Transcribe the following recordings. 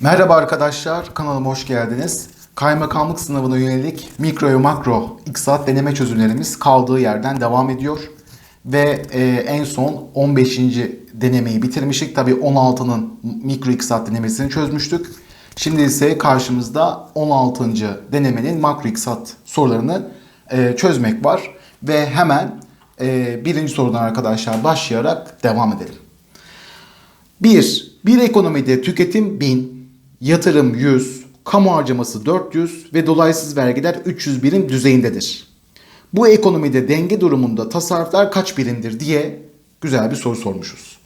Merhaba arkadaşlar, kanalıma hoş geldiniz. Kaymakamlık sınavına yönelik mikro ve makro iktisat deneme çözümlerimiz kaldığı yerden devam ediyor. Ve e, en son 15. denemeyi bitirmiştik. Tabi 16'nın mikro iktisat denemesini çözmüştük. Şimdi ise karşımızda 16. denemenin makro iktisat sorularını e, çözmek var. Ve hemen e, birinci sorudan arkadaşlar başlayarak devam edelim. 1. Bir ekonomide tüketim 1000, yatırım 100, kamu harcaması 400 ve dolaysız vergiler 300 birim düzeyindedir. Bu ekonomide denge durumunda tasarruflar kaç birimdir diye güzel bir soru sormuşuz.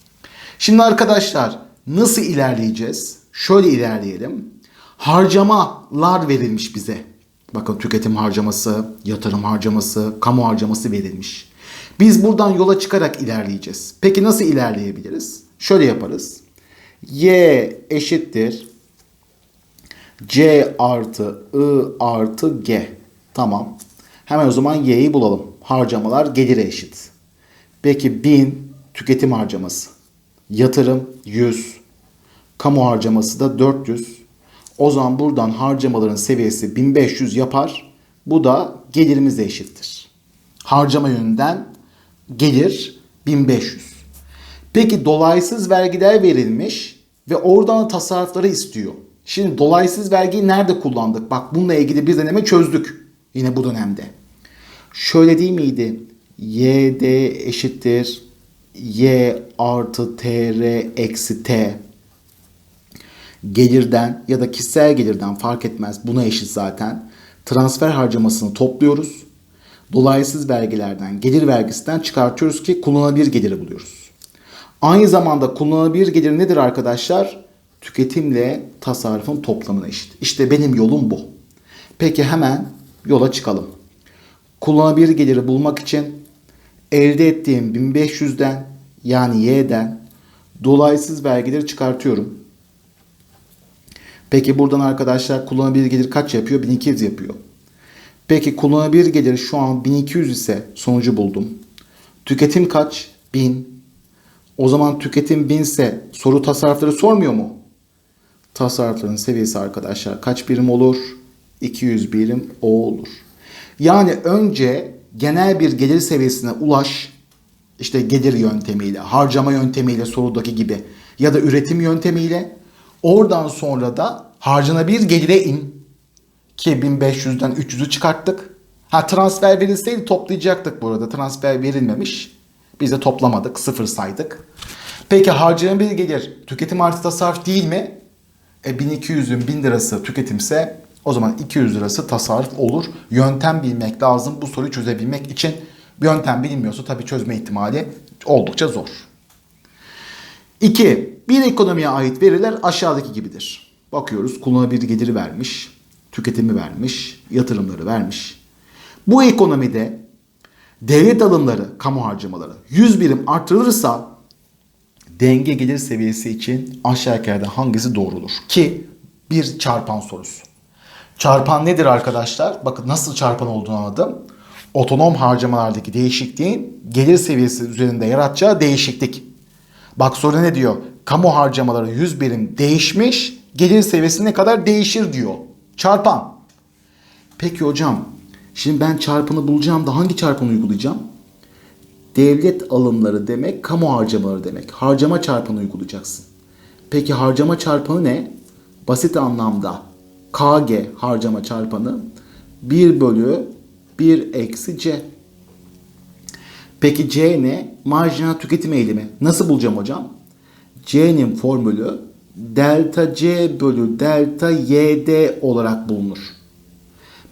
Şimdi arkadaşlar nasıl ilerleyeceğiz? Şöyle ilerleyelim. Harcamalar verilmiş bize. Bakın tüketim harcaması, yatırım harcaması, kamu harcaması verilmiş. Biz buradan yola çıkarak ilerleyeceğiz. Peki nasıl ilerleyebiliriz? Şöyle yaparız. Y eşittir C artı I artı G. Tamam. Hemen o zaman Y'yi bulalım. Harcamalar gelire eşit. Peki 1000 tüketim harcaması. Yatırım 100. Kamu harcaması da 400. O zaman buradan harcamaların seviyesi 1500 yapar. Bu da gelirimize eşittir. Harcama yönünden gelir 1500. Peki dolaysız vergiler verilmiş ve oradan tasarrufları istiyor. Şimdi dolaysız vergiyi nerede kullandık? Bak bununla ilgili bir deneme çözdük yine bu dönemde. Şöyle değil miydi? YD eşittir Y artı TR eksi T gelirden ya da kişisel gelirden fark etmez buna eşit zaten. Transfer harcamasını topluyoruz. Dolaysız vergilerden, gelir vergisinden çıkartıyoruz ki kullanılabilir geliri buluyoruz. Aynı zamanda kullanılabilir gelir nedir arkadaşlar? Tüketimle tasarrufun toplamına eşit. İşte benim yolum bu. Peki hemen yola çıkalım. Kullanılabilir geliri bulmak için elde ettiğim 1500'den yani Y'den dolaysız vergileri çıkartıyorum. Peki buradan arkadaşlar kullanılabilir gelir kaç yapıyor? 1200 yapıyor. Peki kullanılabilir gelir şu an 1200 ise sonucu buldum. Tüketim kaç? 1000. O zaman tüketim 1000 ise soru tasarrufları sormuyor mu? Tasarrufların seviyesi arkadaşlar kaç birim olur? 200 birim o olur. Yani önce genel bir gelir seviyesine ulaş. İşte gelir yöntemiyle, harcama yöntemiyle sorudaki gibi ya da üretim yöntemiyle. Oradan sonra da harcanabilir gelire in. Ki 1500'den 300'ü çıkarttık. Ha transfer verilseydi toplayacaktık burada. Transfer verilmemiş. Biz de toplamadık. Sıfır saydık. Peki harcanabilir gelir tüketim artı tasarruf değil mi? E 1200'ün 1000 lirası tüketimse o zaman 200 lirası tasarruf olur. Yöntem bilmek lazım bu soruyu çözebilmek için. Yöntem bilinmiyorsa tabii çözme ihtimali oldukça zor. 2. Bir ekonomiye ait veriler aşağıdaki gibidir. Bakıyoruz kullanılabilir geliri vermiş, tüketimi vermiş, yatırımları vermiş. Bu ekonomide devlet alımları, kamu harcamaları 100 birim artırılırsa denge gelir seviyesi için aşağı yukarıda hangisi doğrudur? Ki bir çarpan sorusu. Çarpan nedir arkadaşlar? Bakın nasıl çarpan olduğunu anladım. Otonom harcamalardaki değişikliğin gelir seviyesi üzerinde yaratacağı değişiklik. Bak soru ne diyor? Kamu harcamaları 100 birim değişmiş, gelir seviyesi ne kadar değişir diyor. Çarpan. Peki hocam, şimdi ben çarpanı bulacağım da hangi çarpanı uygulayacağım? Devlet alımları demek, kamu harcamaları demek. Harcama çarpanı uygulayacaksın. Peki harcama çarpanı ne? Basit anlamda KG harcama çarpanı 1 bölü 1 eksi C. Peki C ne? Marjinal tüketim eğilimi. Nasıl bulacağım hocam? C'nin formülü delta C bölü delta YD olarak bulunur.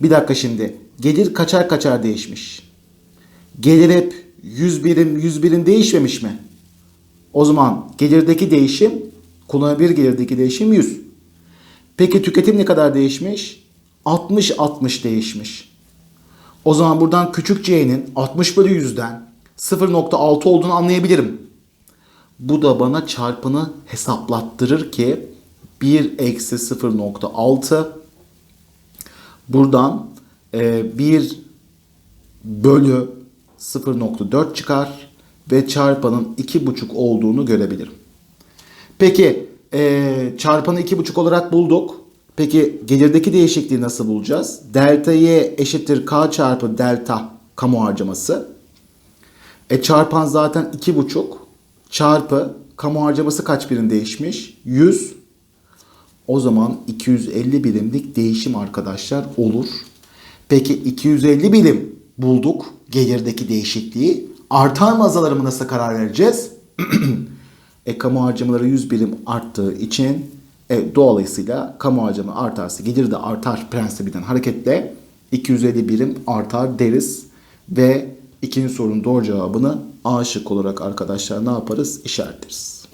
Bir dakika şimdi. Gelir kaçar kaçar değişmiş. Gelir hep 100 birim 100 birim değişmemiş mi? O zaman gelirdeki değişim kullanılabilir gelirdeki değişim 100. Peki tüketim ne kadar değişmiş? 60-60 değişmiş. O zaman buradan küçük c'nin 60 bölü 100'den 0.6 olduğunu anlayabilirim. Bu da bana çarpını hesaplattırır ki 1 eksi 0.6 buradan e, 1 bölü 0.4 çıkar ve çarpanın 2.5 olduğunu görebilirim. Peki e, çarpanı 2,5 olarak bulduk. Peki gelirdeki değişikliği nasıl bulacağız? Delta y eşittir k çarpı delta kamu harcaması. E çarpan zaten 2,5 çarpı kamu harcaması kaç birim değişmiş? 100. O zaman 250 birimlik değişim arkadaşlar olur. Peki 250 birim bulduk gelirdeki değişikliği. Artar mı azalır mı nasıl karar vereceğiz? e kamu harcamaları 100 birim arttığı için e, dolayısıyla kamu harcama artarsa gelir de artar prensibinden hareketle 250 birim artar deriz ve ikinci sorunun doğru cevabını A şık olarak arkadaşlar ne yaparız? İşaretleriz.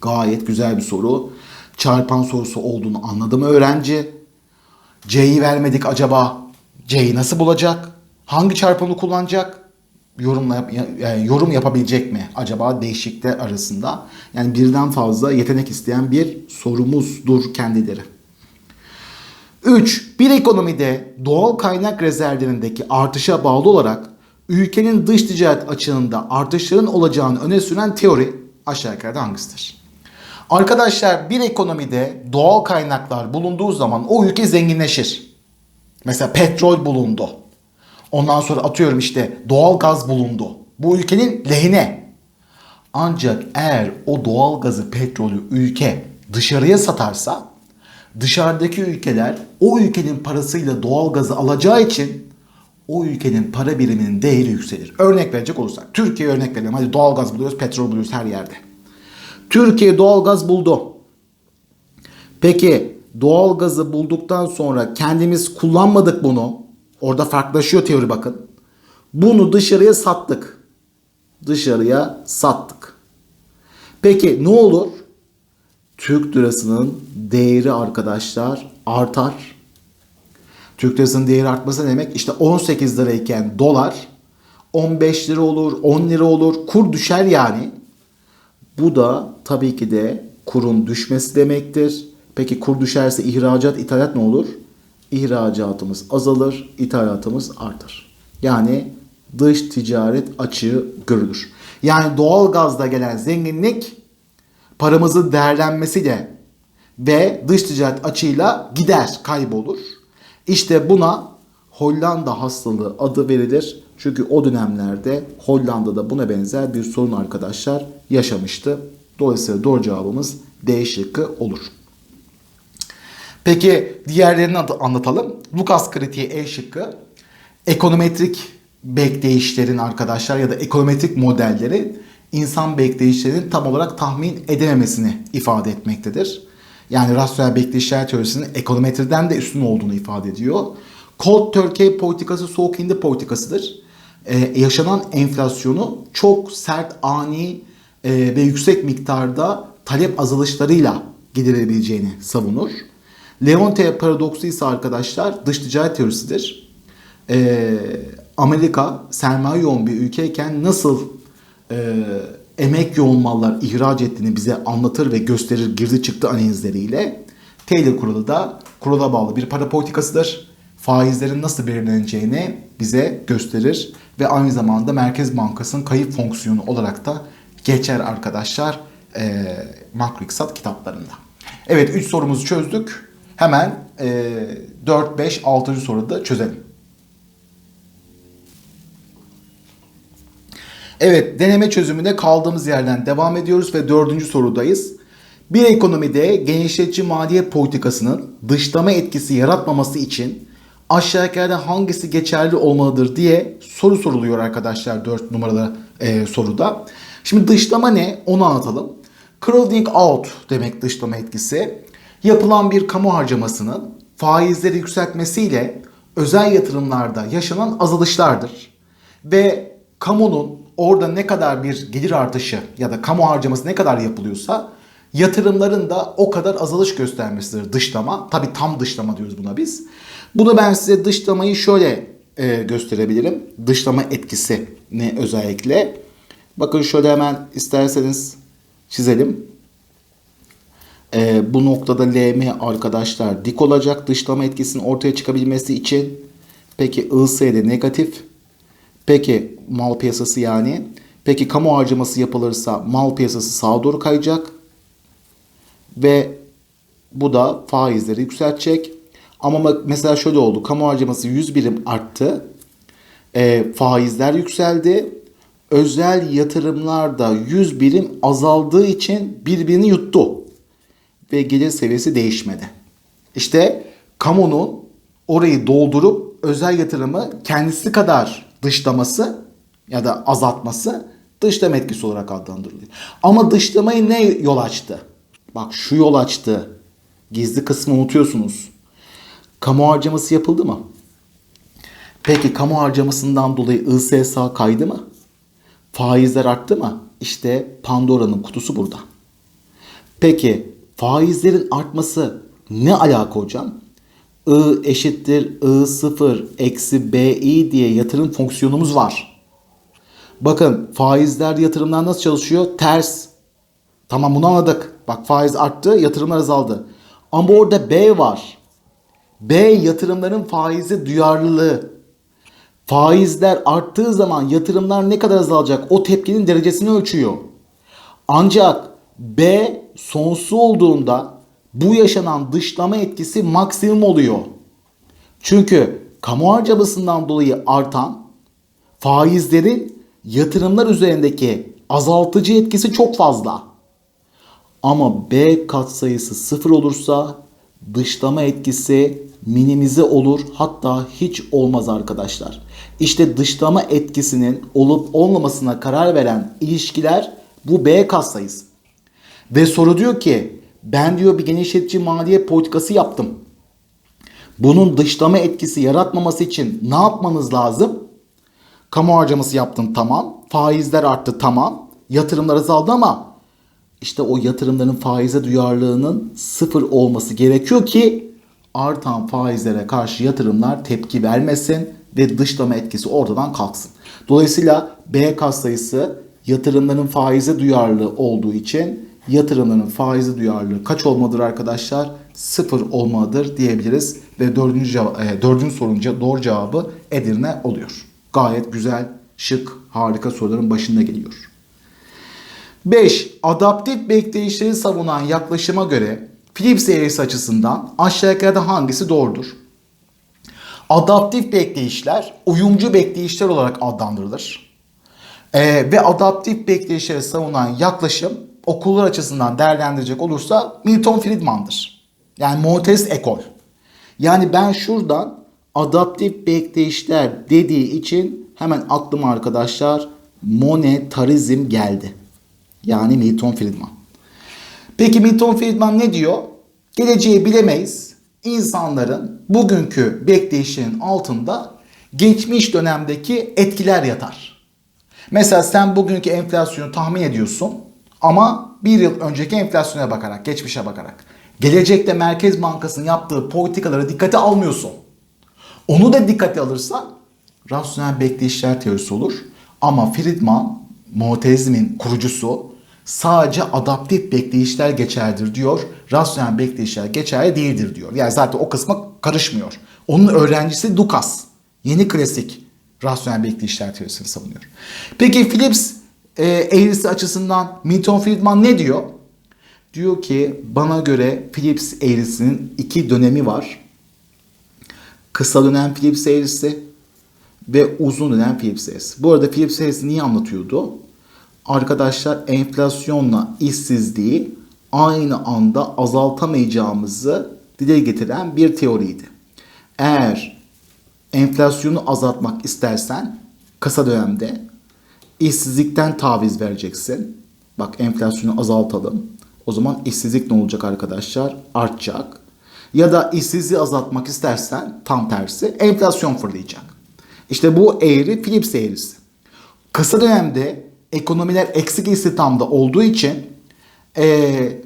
Gayet güzel bir soru. Çarpan sorusu olduğunu anladım öğrenci. C'yi vermedik acaba? C'yi nasıl bulacak? Hangi çarpanı kullanacak? Yorumla, yani yorum yapabilecek mi acaba değişiklikler arasında? Yani birden fazla yetenek isteyen bir sorumuzdur kendileri. 3. Bir ekonomide doğal kaynak rezervlerindeki artışa bağlı olarak ülkenin dış ticaret açığında artışların olacağını öne süren teori aşağı yukarı hangisidir? Arkadaşlar bir ekonomide doğal kaynaklar bulunduğu zaman o ülke zenginleşir. Mesela petrol bulundu. Ondan sonra atıyorum işte doğal gaz bulundu. Bu ülkenin lehine. Ancak eğer o doğal gazı, petrolü ülke dışarıya satarsa dışarıdaki ülkeler o ülkenin parasıyla doğal gazı alacağı için o ülkenin para biriminin değeri yükselir. Örnek verecek olursak Türkiye örnek verelim. Hadi doğal gaz buluyoruz, petrol buluyoruz her yerde. Türkiye doğal gaz buldu. Peki doğal gazı bulduktan sonra kendimiz kullanmadık bunu. Orada farklılaşıyor teori bakın. Bunu dışarıya sattık. Dışarıya sattık. Peki ne olur? Türk lirasının değeri arkadaşlar artar. Türk lirasının değeri artması ne demek? İşte 18 lirayken dolar 15 lira olur, 10 lira olur. Kur düşer yani. Bu da tabii ki de kurun düşmesi demektir. Peki kur düşerse ihracat, ithalat ne olur? İhracatımız azalır, ithalatımız artar. Yani dış ticaret açığı görülür. Yani doğal gazda gelen zenginlik paramızın değerlenmesiyle ve dış ticaret açığıyla gider, kaybolur. İşte buna Hollanda hastalığı adı verilir. Çünkü o dönemlerde Hollanda'da buna benzer bir sorun arkadaşlar yaşamıştı. Dolayısıyla doğru cevabımız D şıkkı olur. Peki diğerlerini anlatalım. Lukas kritiği E şıkkı. Ekonometrik bekleyişlerin arkadaşlar ya da ekonometrik modelleri insan bekleyişlerinin tam olarak tahmin edememesini ifade etmektedir. Yani rasyonel bekleyişler teorisinin ekonometriden de üstün olduğunu ifade ediyor. Cold Turkey politikası soğuk hindi politikasıdır. Ee, yaşanan enflasyonu çok sert, ani e, ve yüksek miktarda talep azalışlarıyla giderebileceğini savunur. Leonte paradoksu ise arkadaşlar dış ticaret teorisidir. Ee, Amerika sermaye yoğun bir ülkeyken nasıl e, emek yoğun mallar ihraç ettiğini bize anlatır ve gösterir girdi çıktı analizleriyle. Taylor kuralı da kurala bağlı bir para politikasıdır. Faizlerin nasıl belirleneceğini bize gösterir ve aynı zamanda Merkez Bankası'nın kayıp fonksiyonu olarak da geçer arkadaşlar e, makro iktisat kitaplarında. Evet 3 sorumuzu çözdük. Hemen e, 4, 5, 6. soruda çözelim. Evet deneme çözümüne kaldığımız yerden devam ediyoruz ve dördüncü sorudayız. Bir ekonomide genişletici maliyet politikasının dışlama etkisi yaratmaması için aşağı yukarıda hangisi geçerli olmalıdır diye soru soruluyor arkadaşlar 4 numaralı e, soruda. Şimdi dışlama ne onu anlatalım. Crowding out demek dışlama etkisi. Yapılan bir kamu harcamasının faizleri yükseltmesiyle özel yatırımlarda yaşanan azalışlardır. Ve kamunun orada ne kadar bir gelir artışı ya da kamu harcaması ne kadar yapılıyorsa yatırımların da o kadar azalış göstermesidir dışlama. Tabi tam dışlama diyoruz buna biz. Bunu ben size dışlamayı şöyle e, gösterebilirim. Dışlama etkisi ne özellikle. Bakın şöyle hemen isterseniz çizelim. E, bu noktada LM arkadaşlar dik olacak dışlama etkisinin ortaya çıkabilmesi için. Peki ISD negatif. Peki mal piyasası yani. Peki kamu harcaması yapılırsa mal piyasası sağa doğru kayacak. ve bu da faizleri yükseltecek. Ama mesela şöyle oldu. Kamu harcaması 100 birim arttı. E, faizler yükseldi. Özel yatırımlar da 100 birim azaldığı için birbirini yuttu. Ve gelir seviyesi değişmedi. İşte kamunun orayı doldurup özel yatırımı kendisi kadar dışlaması ya da azaltması dışlama etkisi olarak adlandırılıyor. Ama dışlamayı ne yol açtı? Bak şu yol açtı. Gizli kısmı unutuyorsunuz. Kamu harcaması yapıldı mı? Peki kamu harcamasından dolayı ISSA kaydı mı? Faizler arttı mı? İşte Pandora'nın kutusu burada. Peki faizlerin artması ne alaka hocam? I eşittir I sıfır eksi BI diye yatırım fonksiyonumuz var. Bakın faizler yatırımlar nasıl çalışıyor? Ters. Tamam bunu anladık. Bak faiz arttı yatırımlar azaldı. Ama orada B var. B yatırımların faizi duyarlılığı. Faizler arttığı zaman yatırımlar ne kadar azalacak o tepkinin derecesini ölçüyor. Ancak B sonsuz olduğunda bu yaşanan dışlama etkisi maksimum oluyor. Çünkü kamu harcamasından dolayı artan faizlerin yatırımlar üzerindeki azaltıcı etkisi çok fazla. Ama B katsayısı sıfır olursa dışlama etkisi minimize olur hatta hiç olmaz arkadaşlar. İşte dışlama etkisinin olup olmamasına karar veren ilişkiler bu B katsayısı. Ve soru diyor ki ben diyor bir genişletici maliye politikası yaptım. Bunun dışlama etkisi yaratmaması için ne yapmanız lazım? Kamu harcaması yaptın tamam. Faizler arttı tamam. Yatırımlar azaldı ama işte o yatırımların faize duyarlılığının sıfır olması gerekiyor ki artan faizlere karşı yatırımlar tepki vermesin ve dışlama etkisi ortadan kalksın. Dolayısıyla B kas sayısı yatırımların faize duyarlı olduğu için yatırımların faize duyarlılığı kaç olmalıdır arkadaşlar? Sıfır olmalıdır diyebiliriz ve dördüncü, e, dördüncü sorunun doğru cevabı Edirne oluyor. Gayet güzel, şık, harika soruların başında geliyor. 5. Adaptif bekleyişleri savunan yaklaşıma göre Phillips eğrisi açısından aşağıdaki hangisi doğrudur? Adaptif bekleyişler uyumcu bekleyişler olarak adlandırılır. Ee, ve adaptif bekleyişleri savunan yaklaşım okullar açısından değerlendirecek olursa Milton Friedman'dır. Yani monetarist ekol. Yani ben şuradan adaptif bekleyişler dediği için hemen aklıma arkadaşlar monetarizm geldi. Yani Milton Friedman. Peki Milton Friedman ne diyor? Geleceği bilemeyiz. İnsanların bugünkü bekleyişinin altında geçmiş dönemdeki etkiler yatar. Mesela sen bugünkü enflasyonu tahmin ediyorsun ama bir yıl önceki enflasyona bakarak, geçmişe bakarak. Gelecekte Merkez Bankası'nın yaptığı politikaları dikkate almıyorsun. Onu da dikkate alırsan rasyonel bekleyişler teorisi olur. Ama Friedman, monetarizmin kurucusu sadece adaptif bekleyişler geçerlidir diyor. Rasyonel bekleyişler geçerli değildir diyor. Yani zaten o kısma karışmıyor. Onun öğrencisi Dukas. Yeni klasik rasyonel bekleyişler teorisini savunuyor. Peki Phillips eğrisi açısından Milton Friedman ne diyor? Diyor ki bana göre Phillips eğrisinin iki dönemi var. Kısa dönem Phillips eğrisi ve uzun dönem Phillips eğrisi. Bu arada Phillips eğrisi niye anlatıyordu? Arkadaşlar enflasyonla işsizliği aynı anda azaltamayacağımızı dile getiren bir teoriydi. Eğer enflasyonu azaltmak istersen kısa dönemde işsizlikten taviz vereceksin. Bak enflasyonu azaltalım. O zaman işsizlik ne olacak arkadaşlar? Artacak. Ya da işsizliği azaltmak istersen tam tersi enflasyon fırlayacak. İşte bu eğri Phillips eğrisi. Kısa dönemde ekonomiler eksik istihdamda olduğu için e,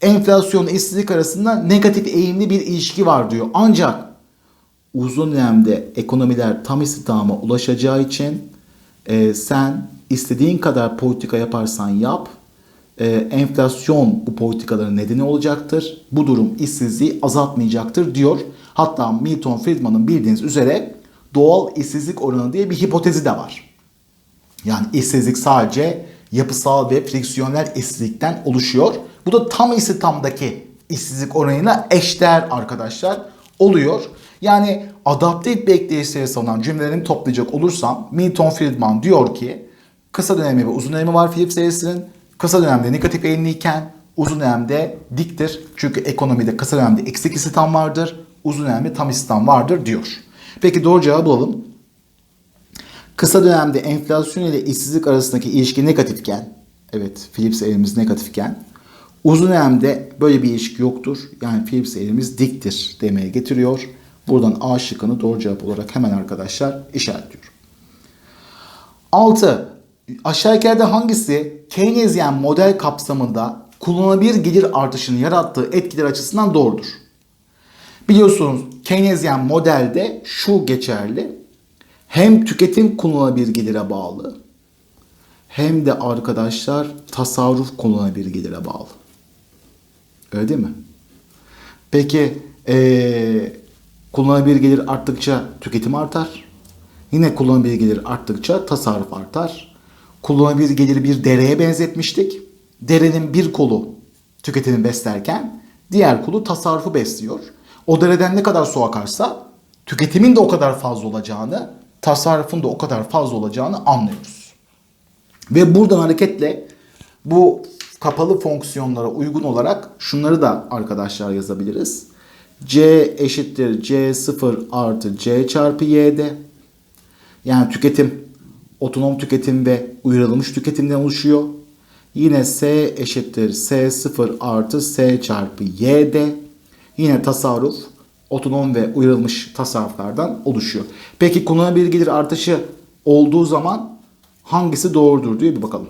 enflasyon işsizlik arasında negatif eğimli bir ilişki var diyor. Ancak uzun dönemde ekonomiler tam istihdama ulaşacağı için e, sen istediğin kadar politika yaparsan yap e, enflasyon bu politikaların nedeni olacaktır. Bu durum işsizliği azaltmayacaktır diyor. Hatta Milton Friedman'ın bildiğiniz üzere doğal işsizlik oranı diye bir hipotezi de var. Yani işsizlik sadece yapısal ve friksiyonel işsizlikten oluşuyor. Bu da tam istihdamdaki işsizlik oranıyla eşdeğer arkadaşlar oluyor. Yani adaptif bekleyişleri savunan cümlelerimi toplayacak olursam Milton Friedman diyor ki kısa dönemi ve uzun dönemi var Philips eğrisinin. Kısa dönemde negatif eğilimliyken uzun dönemde diktir. Çünkü ekonomide kısa dönemde eksik istihdam vardır. Uzun dönemde tam istihdam vardır diyor. Peki doğru cevabı bulalım. Kısa dönemde enflasyon ile işsizlik arasındaki ilişki negatifken, evet Philips eğrimiz negatifken, uzun dönemde böyle bir ilişki yoktur. Yani Philips eğrimiz diktir demeye getiriyor. Buradan A şıkkını doğru cevap olarak hemen arkadaşlar işaretliyorum. 6. Aşağıdakilerde hangisi Keynesyen model kapsamında kullanılabilir gelir artışını yarattığı etkiler açısından doğrudur? Biliyorsunuz Keynesyen modelde şu geçerli. Hem tüketim kullanılabilir gelire bağlı hem de arkadaşlar tasarruf kullanılabilir gelire bağlı. Öyle değil mi? Peki ee, kullanılabilir gelir arttıkça tüketim artar. Yine kullanılabilir gelir arttıkça tasarruf artar. Kullanılabilir geliri bir dereye benzetmiştik. Derenin bir kolu tüketimi beslerken diğer kolu tasarrufu besliyor. O dereden ne kadar su akarsa tüketimin de o kadar fazla olacağını, tasarrufun da o kadar fazla olacağını anlıyoruz. Ve buradan hareketle bu kapalı fonksiyonlara uygun olarak şunları da arkadaşlar yazabiliriz. C eşittir C0 artı C çarpı Y'de. Yani tüketim, otonom tüketim ve uyarılmış tüketimden oluşuyor. Yine S eşittir S0 artı S çarpı Y'de. Yine tasarruf, otonom ve uyarılmış tasarruflardan oluşuyor. Peki kullanılabilir gelir artışı olduğu zaman hangisi doğrudur diye bir bakalım.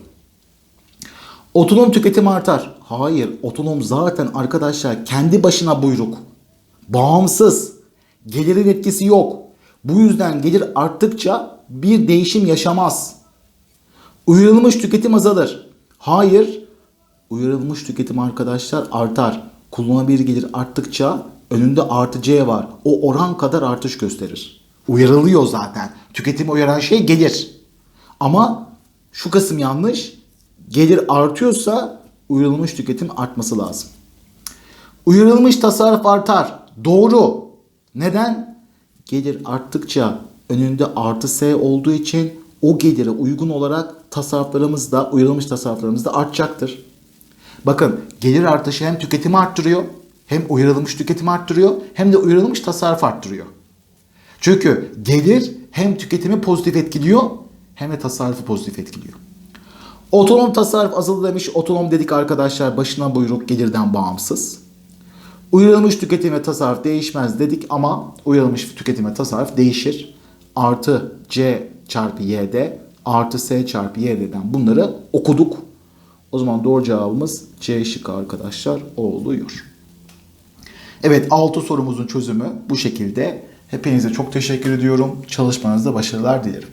Otonom tüketim artar. Hayır, otonom zaten arkadaşlar kendi başına buyruk. Bağımsız. Gelirin etkisi yok. Bu yüzden gelir arttıkça bir değişim yaşamaz. Uyarılmış tüketim azalır. Hayır, uyarılmış tüketim arkadaşlar artar. Kullanılabilir gelir arttıkça önünde artı C var. O oran kadar artış gösterir. Uyarılıyor zaten. Tüketimi uyaran şey gelir. Ama şu kısım yanlış. Gelir artıyorsa uyarılmış tüketim artması lazım. Uyarılmış tasarruf artar. Doğru. Neden? Gelir arttıkça önünde artı S olduğu için o gelire uygun olarak tasarruflarımız da uyarılmış tasarruflarımız da artacaktır. Bakın gelir artışı hem tüketimi arttırıyor hem uyarılmış tüketimi arttırıyor hem de uyarılmış tasarruf arttırıyor. Çünkü gelir hem tüketimi pozitif etkiliyor hem de tasarrufu pozitif etkiliyor. Otonom tasarruf azaldı demiş. Otonom dedik arkadaşlar başına buyruk gelirden bağımsız. Uyarılmış tüketim ve tasarruf değişmez dedik ama uyarılmış tüketim ve tasarruf değişir. Artı C çarpı Y'de artı S çarpı Y'den bunları okuduk. O zaman doğru cevabımız C şıkkı arkadaşlar oluyor. Evet 6 sorumuzun çözümü bu şekilde. Hepinize çok teşekkür ediyorum. Çalışmanızda başarılar dilerim.